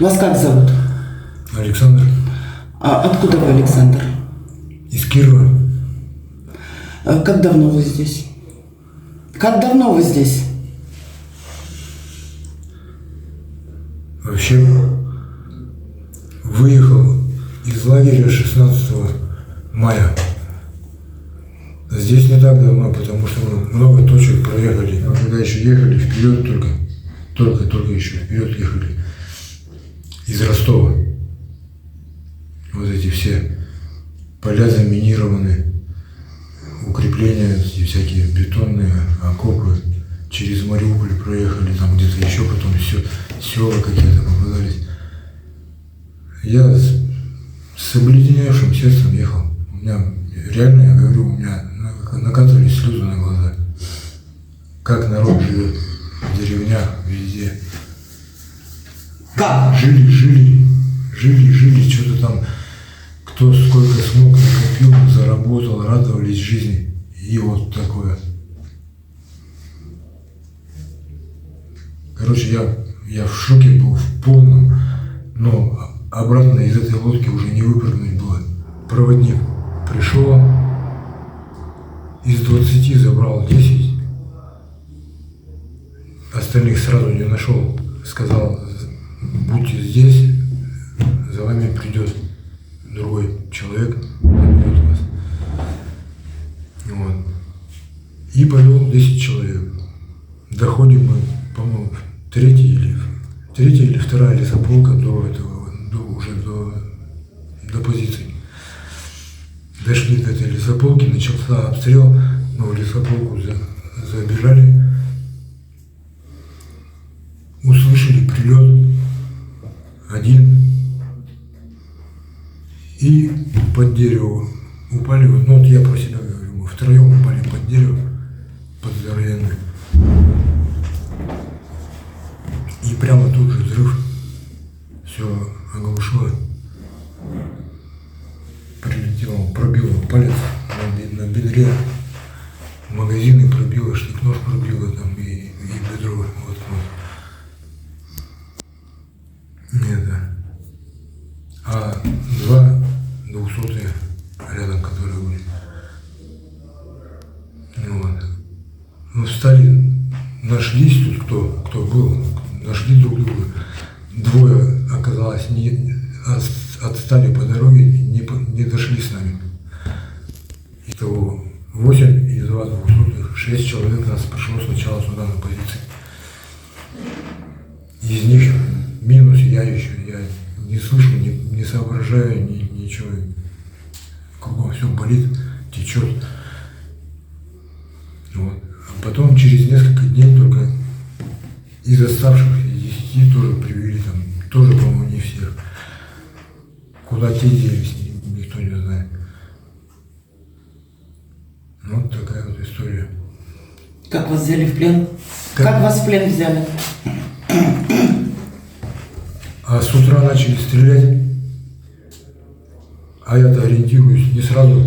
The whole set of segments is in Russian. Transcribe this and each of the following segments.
Вас как зовут? Александр А откуда вы, Александр? из Кирова. А Как давно вы здесь? Как давно вы здесь? Вообще выехал из лагеря 16 мая. Здесь не так давно, потому что мы много точек проехали. А когда еще ехали вперед только, только, только еще вперед ехали из Ростова. Вот эти все поля заминированы, укрепления, эти всякие бетонные окопы. Через Мариуполь проехали, там где-то еще потом все, села какие-то попадались. Я с, с обледеневшим сердцем ехал. У меня, реально, я говорю, у меня на- накатывались слезы на глаза. Как народ живет в деревнях, везде. Как? Жили, жили, жили, жили, что-то там, кто сколько смог, накопил, заработал, радовались жизни. И вот такое. Короче, я, я в шоке был, в полном, но обратно из этой лодки уже не выпрыгнуть было. Проводник пришел, из 20 забрал 10, остальных сразу не нашел. Сказал, будьте здесь, за вами придет другой человек, наберет вас. Вот. И повел 10 человек. Доходим мы, по-моему, третий или третья или вторая лесополка до этого, до, уже до, до позиций. Дошли до этой лесополки, начался обстрел, в лесополку за- забежали, под дерево упали, ну вот я про себя говорю, мы втроем упали под дерево, под здоровенное. И прямо тут же взрыв. Все оглушило. Прилетело, пробило палец на, бе- на бедре. Магазины пробило, штык-нож пробило там и, и бедро. Вот, вот. Это. А два двухсотые рядом, которые были. Ну Вот. Ну, встали, нашлись тут кто, кто был, нашли друг друга. Двое оказалось, не, отстали по дороге, не, не дошли с нами. Итого 8 и 2 двухсотых, 6 человек нас пришло сначала сюда на позиции. Из них минус я еще, я не слышу, не, не соображаю, ни, ничего. Кругом все болит, течет. Вот. А потом через несколько дней только из оставшихся десяти тоже привели там, тоже, по-моему, не всех. Куда те делись, ни- никто не знает. Вот такая вот история. Как вас взяли в плен? Как? Как, вас в плен взяли? А с утра начали стрелять, а я-то ориентируюсь не сразу.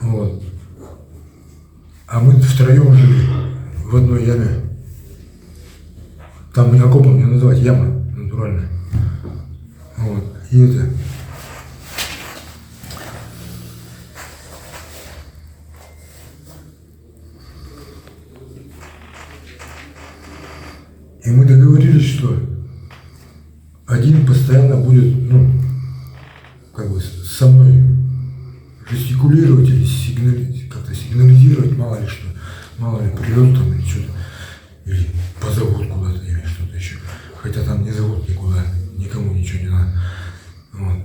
Вот. А мы втроем жили в одной яме. Там не окопом не называть, яма натуральная. Вот. И это. И мы договорились, что один постоянно будет, ну, как бы с- со мной жестикулировать или сигнали- как-то сигнализировать, мало ли что, мало ли прилет там или что-то, или позовут куда-то или что-то еще. Хотя там не зовут никуда, никому ничего не надо. Вот.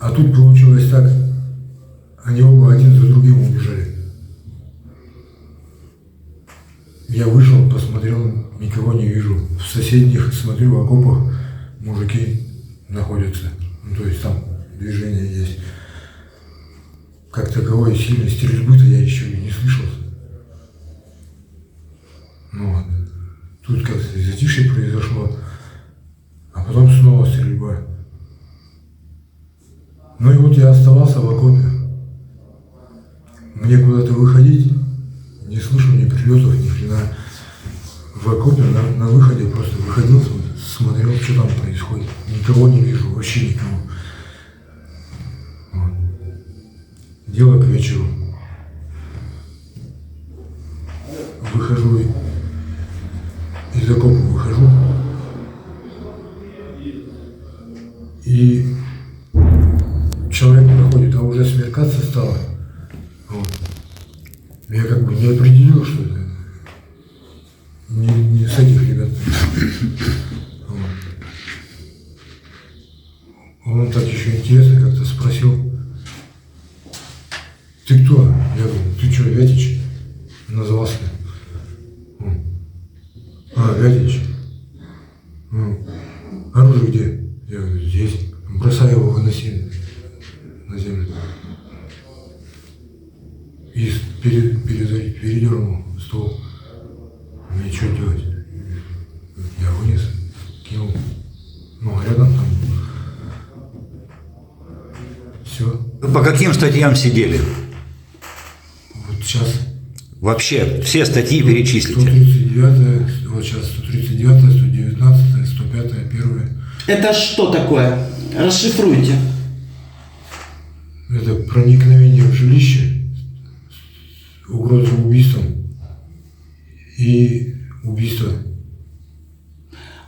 А тут получилось так, они оба один за другим убежали. Я вышел, посмотрел, никого не вижу. В соседних, смотрю, в окопах мужики находятся. Ну, то есть там движение есть. Как таковой сильной стрельбы-то я еще не слышал. Ну вот. Тут как-то затишье произошло, а потом снова стрельба. Ну и вот я оставался в окопе. Мне куда-то выходить, не слышу ни прилетов, ни хрена. в окопе на, на выходе просто выходил, смотрел, что там происходит. Никого не вижу, вообще никого. Вот. Дело к вечеру. Выхожу из окопа выхожу. И человек проходит, а уже смеркаться стало. Не определил, что это. Не, не с этих ребят. Вот. Он так еще интересно как-то спросил, ты кто? Я говорю, ты что, Вятич? Назвался. Он, А, Вятич. Ну, оружие где? Я говорю, здесь. Бросай его, выноси на землю. И пере, пере- передернул стол. Мне что делать? Я вынес, кинул. Ну, а рядом там. Все. По каким статьям сидели? Вот сейчас Вообще, все статьи перечислите. 139, вот сейчас 139, 119, 105, 1. Это что такое? Расшифруйте. Это проникновение в жилище, угроза убийством и убийство.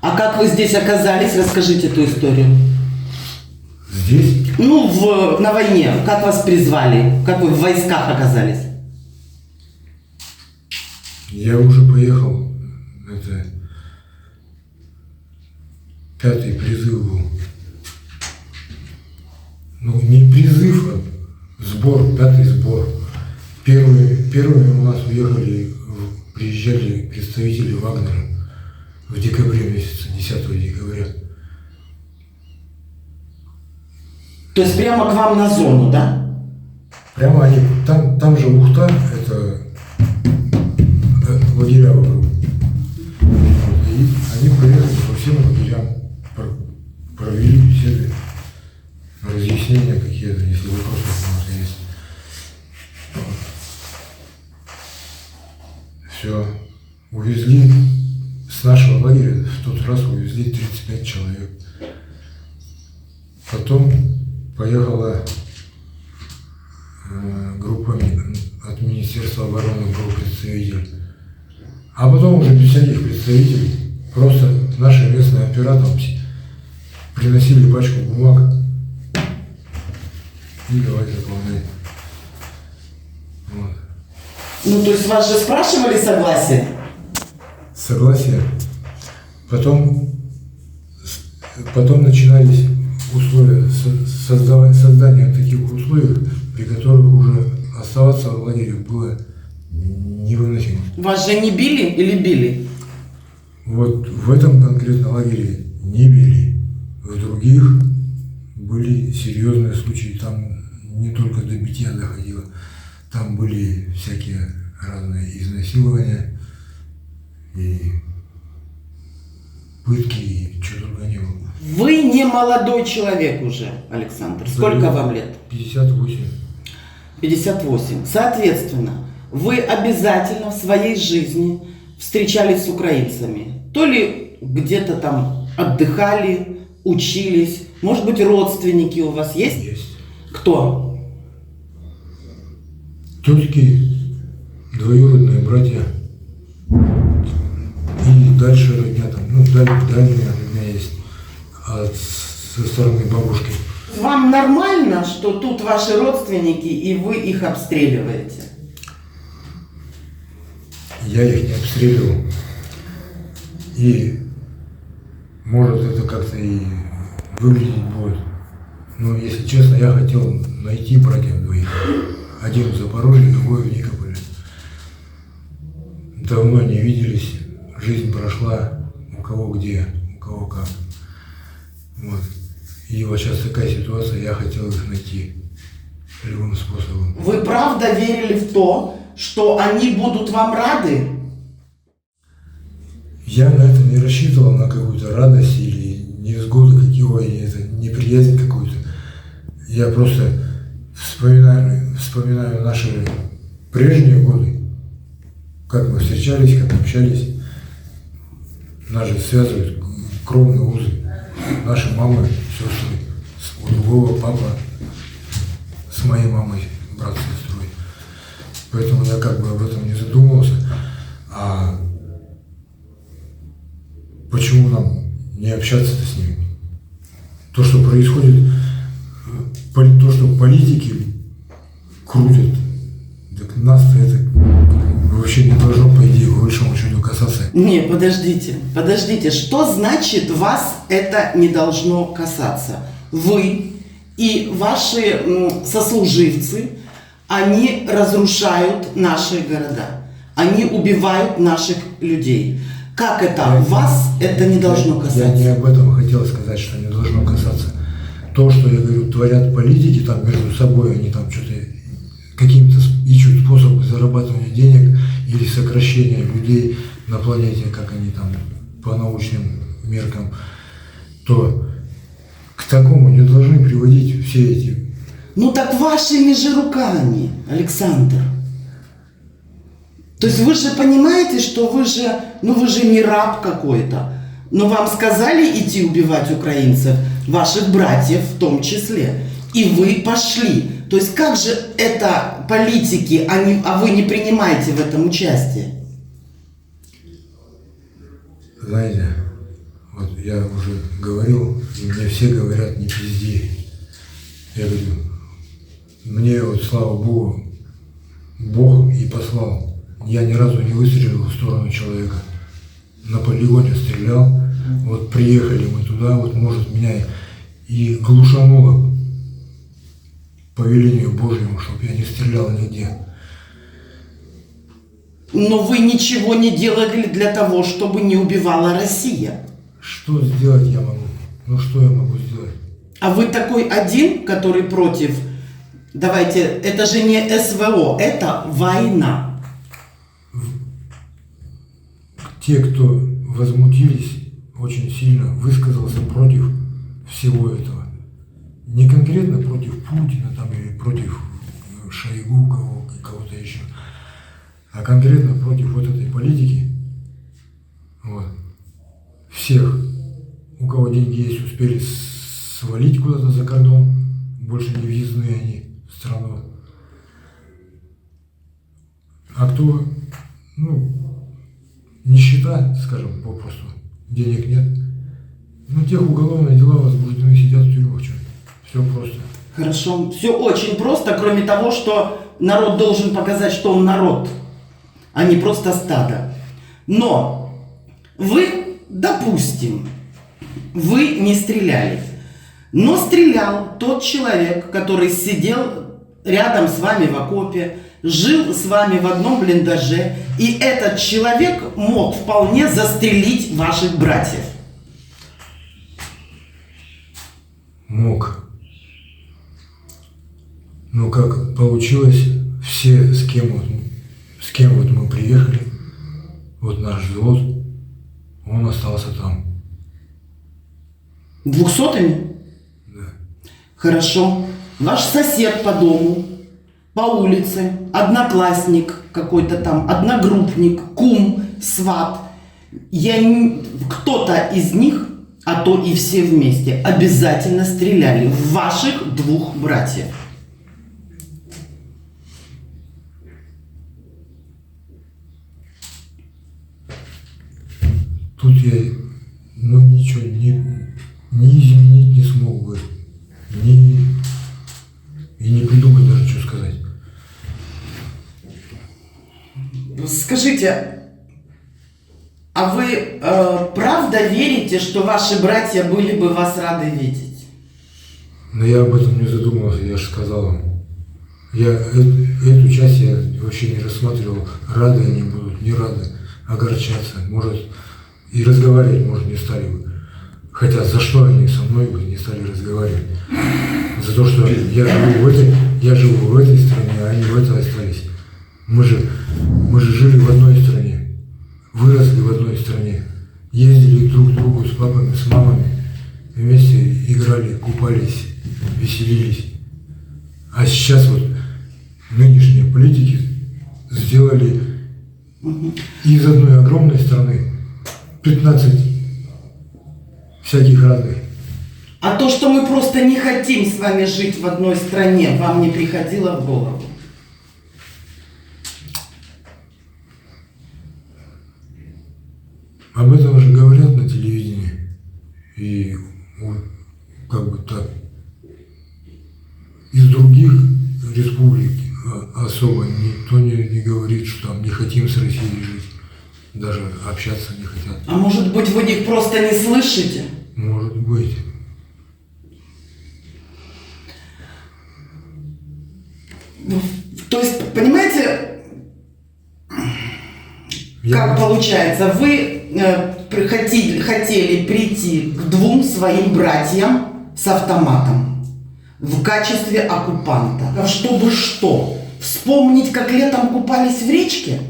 А как вы здесь оказались? Расскажите эту историю. Здесь Ну, в, на войне. Как вас призвали? Как вы в войсках оказались? я уже поехал. Это пятый призыв был. Ну, не призыв, а сбор, пятый сбор. Первые, первыми у нас уехали, приезжали представители Вагнера в декабре месяце, 10 декабря. То есть прямо к вам на зону, да? Прямо они, там, там же Ухта, это э, лагеря вокруг. И они проехали по всем лагерям, про- провели беседы, разъяснения какие-то, если вопросы у нас есть. Все. Увезли с нашего лагеря, в тот раз увезли 35 человек. Потом поехала э, группа ми- от Министерства обороны был представитель. А потом уже без всяких представителей, просто наши местные операторы приносили пачку бумаг и давай заполнять. Вот. Ну, то есть вас же спрашивали согласие? Согласие. Потом, потом начинались условия со- создавать, создания таких условий, при которых уже оставаться в лагере было невыносимо. Вас же не били или били? Вот в этом конкретно лагере не били. В других были серьезные случаи. Там не только до битья доходило. Там были всякие разные изнасилования и пытки, и что только не было. Вы не молодой человек уже, Александр. Сколько вам лет? 58. 58. Соответственно, вы обязательно в своей жизни встречались с украинцами. То ли где-то там отдыхали, учились. Может быть, родственники у вас есть? Есть. Кто? Тетки, двоюродные братья. И дальше родня там, ну, даль- дальняя родня со стороны бабушки. Вам нормально, что тут ваши родственники, и вы их обстреливаете? Я их не обстреливал. И может это как-то и выглядеть будет. Но если честно, я хотел найти братьев двоих. Один в Запорожье, другой в Никополе. Давно не виделись, жизнь прошла, у кого где, у кого как. Вот. И вот сейчас такая ситуация, я хотел их найти любым способом. Вы правда верили в то, что они будут вам рады? Я на это не рассчитывал, на какую-то радость или невзгоды какие-то, это неприязнь какую-то. Я просто вспоминаю, вспоминаю наши прежние годы, как мы встречались, как общались. Нас же связывают кровные узы. Наши мамы, сестры, у другого папа с моей мамой, брат с сестрой. Поэтому я как бы об этом не задумывался. А почему нам не общаться с ними? То, что происходит, э, то, что политики крутят, так нас-то это вообще не должно, по идее, по большому счету касаться. Не, подождите, подождите. Что значит вас это не должно касаться? Вы и ваши сослуживцы, они разрушают наши города. Они убивают наших людей. Как это? Я- Вас это не должно Я касаться. не об этом хотел сказать, что не должно касаться. То, что, я говорю, творят политики там между собой, они там что-то каким-то ищут способы зарабатывания денег или сокращения людей на планете, как они там по научным меркам, то к такому не должны приводить все эти Ну так вашими же руками, Александр. То есть вы же понимаете, что вы же, ну вы же не раб какой-то. Но вам сказали идти убивать украинцев, ваших братьев в том числе. И вы пошли. То есть как же это политики, они, а вы не принимаете в этом участие? Знаете, вот я уже говорил, мне все говорят, не пизди. Я говорю, мне вот, слава Богу, Бог и послал. Я ни разу не выстрелил в сторону человека. На полигоне стрелял. Вот приехали мы туда, вот может меня и глушануло по велению Божьему, чтобы я не стрелял нигде. Но вы ничего не делали для того, чтобы не убивала Россия. Что сделать я могу? Ну что я могу сделать? А вы такой один, который против... Давайте, это же не СВО, это война. те, кто возмутились, очень сильно высказался против всего этого. Не конкретно против Путина там, или против э, Шойгу кого, кого-то еще, а конкретно против вот этой политики. Вот. Всех, у кого деньги есть, успели свалить куда-то за кордон, больше не въездные они в страну. А кто, ну, нищета, скажем, попросту, денег нет. Ну, тех уголовные дела возбуждены, сидят в тюрьмах, что Все просто. Хорошо. Все очень просто, кроме того, что народ должен показать, что он народ, а не просто стадо. Но вы, допустим, вы не стреляли. Но стрелял тот человек, который сидел рядом с вами в окопе, жил с вами в одном блиндаже, и этот человек мог вполне застрелить ваших братьев. Мог. Но как получилось, все, с кем вот, с кем вот мы приехали, вот наш взвод, он остался там. Двухсотыми? Да. Хорошо. Ваш сосед по дому, по улице, одноклассник какой-то там, одногруппник, кум, сват. Я не- Кто-то из них, а то и все вместе, обязательно стреляли в ваших двух братьев. Тут я, ну, ничего не, не изменить не смог бы. Ни, и не придумать даже, что сказать. Скажите, а вы э, правда верите, что ваши братья были бы вас рады видеть? Но я об этом не задумывался, я же сказал вам. Я э- эту часть я вообще не рассматривал, рады они будут, не рады, огорчаться, может, и разговаривать, может, не стали бы. Хотя за что они со мной бы не стали разговаривать? За то, что я живу в этой, я живу в этой стране, а они в этой остались. Мы же, мы же жили в одной стране, выросли в одной стране, ездили друг к другу с папами, с мамами, вместе играли, купались, веселились. А сейчас вот нынешние политики сделали из одной огромной страны 15 всяких разных. А то, что мы просто не хотим с вами жить в одной стране, вам не приходило в голову? Об этом же говорят на телевидении. И вот, как бы так из других республик особо никто не, не говорит, что там не хотим с Россией жить. Даже общаться не хотят. А может быть, вы их просто не слышите? Может быть. Ну, То есть, понимаете, Я- как получается, вы э, хотели, хотели прийти к двум своим братьям с автоматом в качестве оккупанта. А Чтобы что? Вспомнить, как летом купались в речке?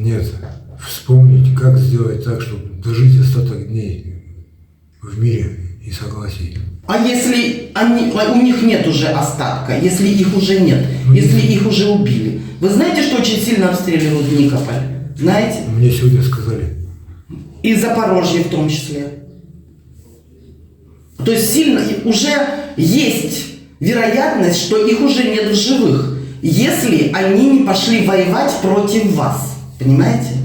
Нет. Вспомнить, как сделать так, чтобы дожить остаток дней в мире и согласии. А если они, а у них нет уже остатка, если их уже нет, Ну, если нет. их уже убили? Вы знаете, что очень сильно обстреливают Никополь? Знаете? Мне сегодня сказали, И Запорожье в том числе. То есть сильно уже есть вероятность, что их уже нет в живых, если они не пошли воевать против вас. Понимаете?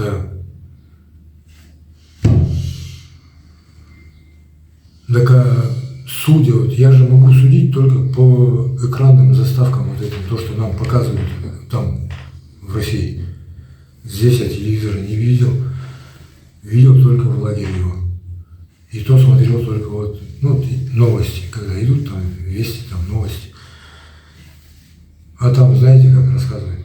так. Так а судя, вот я же могу судить только по экранным заставкам вот этим, то, что нам показывают там, в России. Здесь я телевизора не видел, видел только в его. И то смотрел только вот, ну, вот новости, когда идут там вести, там новости. А там, знаете, как рассказывают?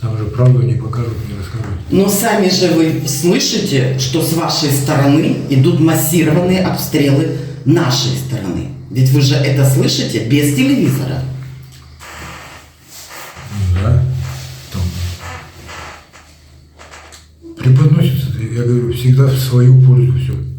Там же правду не покажут, не расскажут. Но сами же вы слышите, что с вашей стороны идут массированные обстрелы нашей стороны. Ведь вы же это слышите без телевизора. Ну да, там преподносится, я говорю, всегда в свою пользу все.